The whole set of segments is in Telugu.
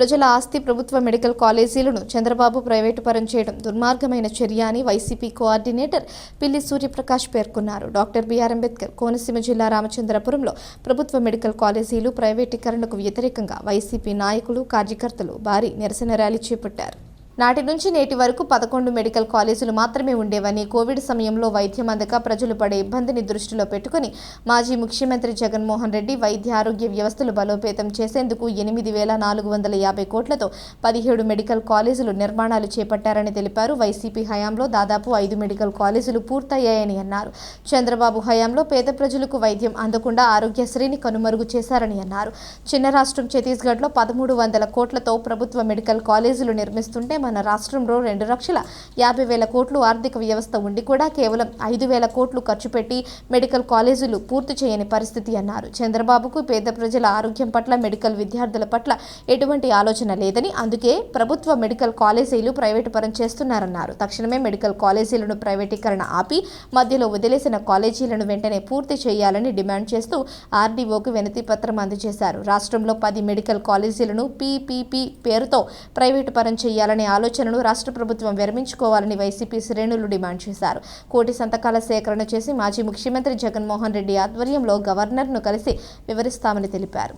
ప్రజల ఆస్తి ప్రభుత్వ మెడికల్ కాలేజీలను చంద్రబాబు ప్రైవేటు పరం చేయడం దుర్మార్గమైన చర్య అని వైసీపీ కోఆర్డినేటర్ పిల్లి సూర్యప్రకాష్ పేర్కొన్నారు. డాక్టర్ బిఆర్ అంబేద్కర్ కోనసీమ జిల్లా రామచంద్రపురంలో ప్రభుత్వ మెడికల్ కాలేజీలు ప్రైవేటీకరణకు వ్యతిరేకంగా వైసీపీ నాయకులు కార్యకర్తలు భారీ నిరసన ర్యాలీ చేపట్టారు. నాటి నుంచి నేటి వరకు పదకొండు మెడికల్ కాలేజీలు మాత్రమే ఉండేవని కోవిడ్ సమయంలో వైద్యం అందక ప్రజలు పడే ఇబ్బందిని దృష్టిలో పెట్టుకుని మాజీ ముఖ్యమంత్రి జగన్మోహన్ రెడ్డి వైద్య ఆరోగ్య వ్యవస్థలు బలోపేతం చేసేందుకు ఎనిమిది వేల నాలుగు వందల యాభై కోట్లతో పదిహేడు మెడికల్ కాలేజీలు నిర్మాణాలు చేపట్టారని తెలిపారు. వైసీపీ హయాంలో దాదాపు ఐదు మెడికల్ కాలేజీలు పూర్తయ్యాయని అన్నారు. చంద్రబాబు హయాంలో పేద ప్రజలకు వైద్యం అందకుండా ఆరోగ్యశ్రీని కనుమరుగు చేశారని అన్నారు. చిన్న రాష్ట్రం ఛత్తీస్గఢ్లో పదమూడు వందల కోట్లతో ప్రభుత్వ మెడికల్ కాలేజీలు నిర్మిస్తుంటే మన రాష్ట్రంలో రెండు లక్షల యాభై వేల కోట్లు ఆర్థిక వ్యవస్థ ఉండి కూడా కేవలం ఐదు వేల కోట్లు ఖర్చు పెట్టి మెడికల్ కాలేజీలు పూర్తి చేయని పరిస్థితి అన్నారు. చంద్రబాబుకు పేద ప్రజల ఆరోగ్యం పట్ల మెడికల్ విద్యార్థుల పట్ల ఎటువంటి ఆలోచన లేదని అందుకే ప్రభుత్వ మెడికల్ కాలేజీలు ప్రైవేటు పరం చేస్తున్నారన్నారు. తక్షణమే మెడికల్ కాలేజీలను ప్రైవేటీకరణ ఆపి మధ్యలో వదిలేసిన కాలేజీలను వెంటనే పూర్తి చేయాలని డిమాండ్ చేస్తూ ఆర్డీఓకు వినతి పత్రం అందజేశారు. రాష్ట్రంలో పది మెడికల్ కాలేజీలను పీపీపీ పేరుతో ప్రైవేటు పరం చేయాలనే ఆలోచనను రాష్ట్ర ప్రభుత్వం విరమించుకోవాలని వైసీపీ శ్రేణులు డిమాండ్ చేశారు. కోటి సంతకాల సేకరణ చేసి మాజీ ముఖ్యమంత్రి జగన్మోహన్ రెడ్డి ఆధ్వర్యంలో గవర్నర్ను కలిసి వివరిస్తామని తెలిపారు.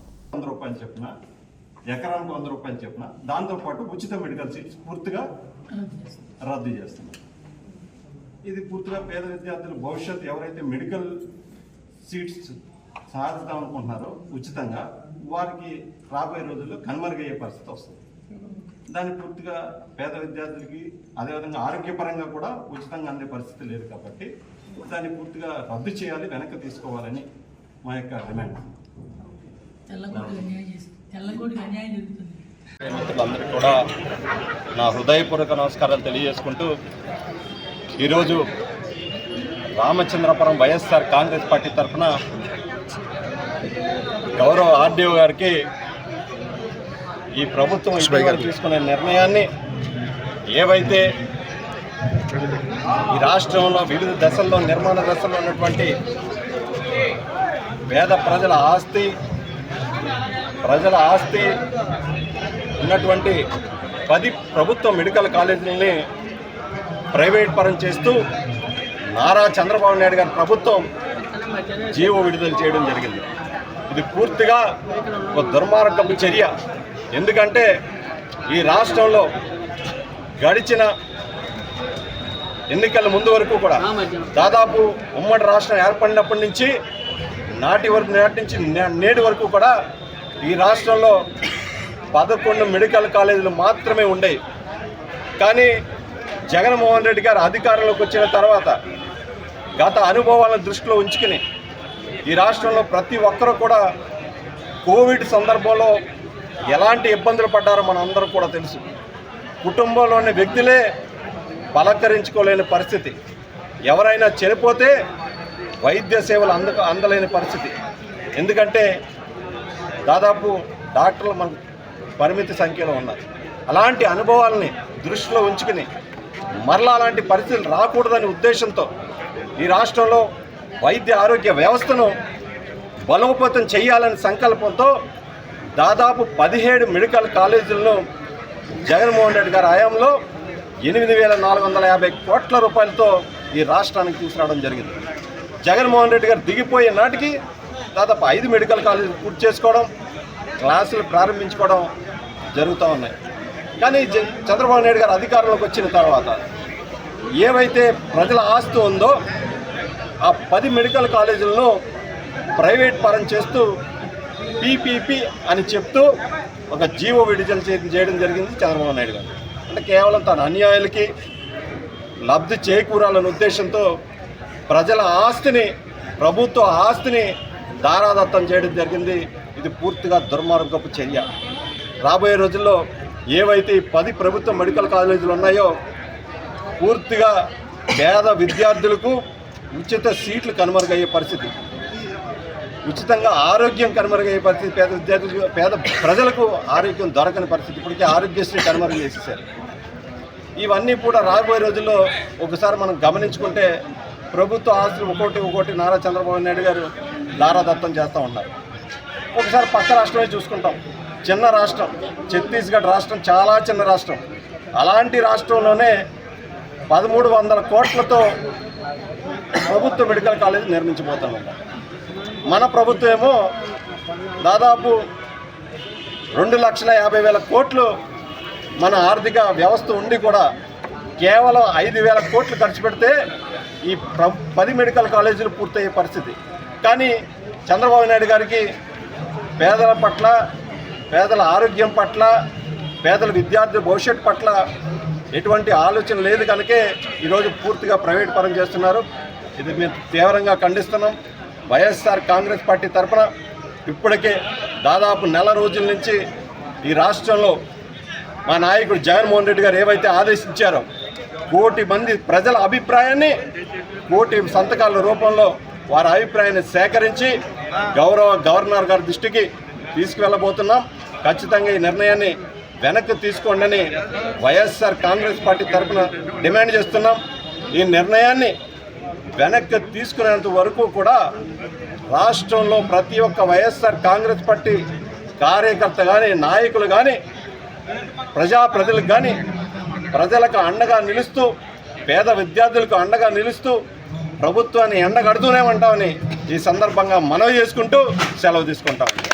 ఎకరానికి వంద రూపాయలు చెప్పిన దాంతోపాటు ఉచిత మెడికల్ సీట్స్ పూర్తిగా రద్దు చేస్తున్నారు. ఇది పూర్తిగా పేద విద్యార్థులు భవిష్యత్తు ఎవరైతే మెడికల్ సీట్స్ సాధిద్దాం అనుకుంటున్నారో ఉచితంగా వారికి రాబోయే రోజుల్లో కనుమరుగయ్యే పరిస్థితి వస్తుంది. దాన్ని పూర్తిగా పేద విద్యార్థులకి అదేవిధంగా ఆరోగ్యపరంగా కూడా ఉచితంగా అందే పరిస్థితి లేదు కాబట్టి దాన్ని పూర్తిగా రద్దు చేయాలి వెనక్కి తీసుకోవాలని మా యొక్క డిమాండ్. మిత్రులందరికీ కూడా నా హృదయపూర్వక నమస్కారాలు తెలియజేసుకుంటూ ఈరోజు రామచంద్రపురం వైఎస్ఆర్ కాంగ్రెస్ పార్టీ తరఫున గౌరవ ఆర్డీఓ గారికి ఈ ప్రభుత్వం ఇటీవల తీసుకునే నిర్ణయాన్ని ఏవైతే ఈ రాష్ట్రంలో వివిధ దశల్లో నిర్మాణ దశల్లో ఉన్నటువంటి పేద ప్రజల ఆస్తి ప్రజల ఆస్తి ఉన్నటువంటి పది ప్రభుత్వ మెడికల్ కాలేజీలని ప్రైవేట్ పరం చేస్తూ నారా చంద్రబాబు నాయుడు గారి ప్రభుత్వం జీవో విడుదల చేయడం జరిగింది. ఇది పూర్తిగా ఒక దుర్మార్గపు చర్య. ఎందుకంటే ఈ రాష్ట్రంలో గడిచిన ఎన్నికల ముందు వరకు కూడా దాదాపు ఉమ్మడి రాష్ట్రం ఏర్పడినప్పటి నుంచి నాటి వరకు నాటి నుంచి నే- నేటి వరకు కూడా ఈ రాష్ట్రంలో పదకొండు మెడికల్ కాలేజీలు మాత్రమే ఉండేవి కానీ జగన్మోహన్ రెడ్డి గారు అధికారంలోకి వచ్చిన తర్వాత గత అనుభవాలను దృష్టిలో ఉంచుకుని ఈ రాష్ట్రంలో ప్రతి ఒక్కరూ కూడా కోవిడ్ సందర్భంలో ఎలాంటి ఇబ్బందులు పడ్డారో మన అందరూ కూడా తెలుసు. కుటుంబంలోని వ్యక్తులే బలకరించుకోలేని పరిస్థితి. ఎవరైనా చనిపోతే వైద్య సేవలు అంద అందలేని పరిస్థితి. ఎందుకంటే దాదాపు డాక్టర్లు మనకు పరిమితి సంఖ్యలో ఉన్నారు. అలాంటి అనుభవాలని దృష్టిలో ఉంచుకుని మరలా అలాంటి పరిస్థితులు రాకూడదనే ఉద్దేశంతో ఈ రాష్ట్రంలో వైద్య ఆరోగ్య వ్యవస్థను బలోపేతం చేయాలనే సంకల్పంతో దాదాపు పదిహేడు మెడికల్ కాలేజీలను జగన్మోహన్ రెడ్డి గారి హయాంలో ఎనిమిది వేల నాలుగు వందల యాభై కోట్ల రూపాయలతో ఈ రాష్ట్రానికి తీసుకురావడం జరిగింది. జగన్మోహన్ రెడ్డి గారు దిగిపోయే నాటికి దాదాపు ఐదు మెడికల్ కాలేజీలు పూర్తి చేసుకోవడం క్లాసులు ప్రారంభించుకోవడం జరుగుతూ ఉన్నాయి. కానీ చంద్రబాబు నాయుడు గారు అధికారంలోకి వచ్చిన తర్వాత ఏవైతే ప్రజల ఆస్తి ఉందో ఆ పది మెడికల్ కాలేజీలను ప్రైవేట్ పరం చేస్తూ పీపీపీ అని చెప్తూ ఒక జీవో విడుదల చేయడం జరిగింది చంద్రబాబు నాయుడు గారు. అంటే కేవలం తన అన్యాయాలకి లబ్ధి చేకూరాలనే ఉద్దేశంతో ప్రజల ఆస్తిని ప్రభుత్వ ఆస్తిని దారాదత్తం చేయడం జరిగింది. ఇది పూర్తిగా దుర్మార్గపు చర్య. రాబోయే రోజుల్లో ఏవైతే పది ప్రభుత్వ మెడికల్ కాలేజీలు ఉన్నాయో పూర్తిగా పేద విద్యార్థులకు ఉచిత సీట్లు కనుమరుగయ్యే పరిస్థితి. ఉచితంగా ఆరోగ్యం కనుమరుగయ్యే పరిస్థితి పేద విద్యార్థులకు పేద ప్రజలకు ఆరోగ్యం దొరకని పరిస్థితి ఇప్పటికే ఆరోగ్యశ్రీ కనుమరుగు చేసేసారు ఇవన్నీ కూడా రాబోయే రోజుల్లో ఒకసారి మనం గమనించుకుంటే ప్రభుత్వ ఆస్తులు ఒక్కోటి ఒక్కోటి నారా చంద్రబాబు నాయుడు గారు దారాదత్తం చేస్తూ ఉన్నారు. ఒకసారి పక్క రాష్ట్రమే చూసుకుంటాం. చిన్న రాష్ట్రం ఛత్తీస్గఢ్ రాష్ట్రం చాలా చిన్న రాష్ట్రం. అలాంటి రాష్ట్రంలోనే పదమూడు వందల కోట్లతో ప్రభుత్వ మెడికల్ కాలేజ్ నిర్మించబోతున్నాం. మన ప్రభుత్వం ఏమో దాదాపు రెండు లక్షల యాభై వేల కోట్లు మన ఆర్థిక వ్యవస్థ ఉండి కూడా కేవలం ఐదు వేల కోట్లు ఖర్చు పెడితే ఈ ప్ర పది మెడికల్ కాలేజీలు పూర్తయ్యే పరిస్థితి. కానీ చంద్రబాబు నాయుడు గారికి పేదల పట్ల పేదల ఆరోగ్యం పట్ల పేదల విద్యార్థి భవిష్యత్తు పట్ల ఎటువంటి ఆలోచన లేదు కనుకే ఈరోజు పూర్తిగా ప్రైవేట్ పరం చేస్తున్నారు. ఇది మేము తీవ్రంగా ఖండిస్తున్నాం. వైఎస్ఆర్ కాంగ్రెస్ పార్టీ తరఫున ఇప్పటికే దాదాపు నెల రోజుల నుంచి ఈ రాష్ట్రంలో మా నాయకుడు జగన్మోహన్ రెడ్డి గారు ఏవైతే ఆదేశించారో కోటి మంది ప్రజల అభిప్రాయాన్ని కోటి సంతకాల రూపంలో వారి అభిప్రాయాన్ని సేకరించి గౌరవ గవర్నర్ గారి దృష్టికి తీసుకువెళ్ళబోతున్నాం. ఖచ్చితంగా ఈ నిర్ణయాన్ని వెనక్కి తీసుకోండి వైఎస్ఆర్ కాంగ్రెస్ పార్టీ తరఫున డిమాండ్ చేస్తున్నాం. ఈ నిర్ణయాన్ని వెనక్కి తీసుకునేంత వరకు కూడా రాష్ట్రంలో ప్రతి ఒక్క వైఎస్ఆర్ కాంగ్రెస్ పార్టీ కార్యకర్త కానీ నాయకులు కానీ ప్రజాప్రతినిధులకు కానీ ప్రజలకు అండగా నిలుస్తూ పేద విద్యార్థులకు అండగా నిలుస్తూ ప్రభుత్వాన్ని ఎండగడుతూనే ఉంటామని ఈ సందర్భంగా మనవి చేసుకుంటూ సెలవు తీసుకుంటాం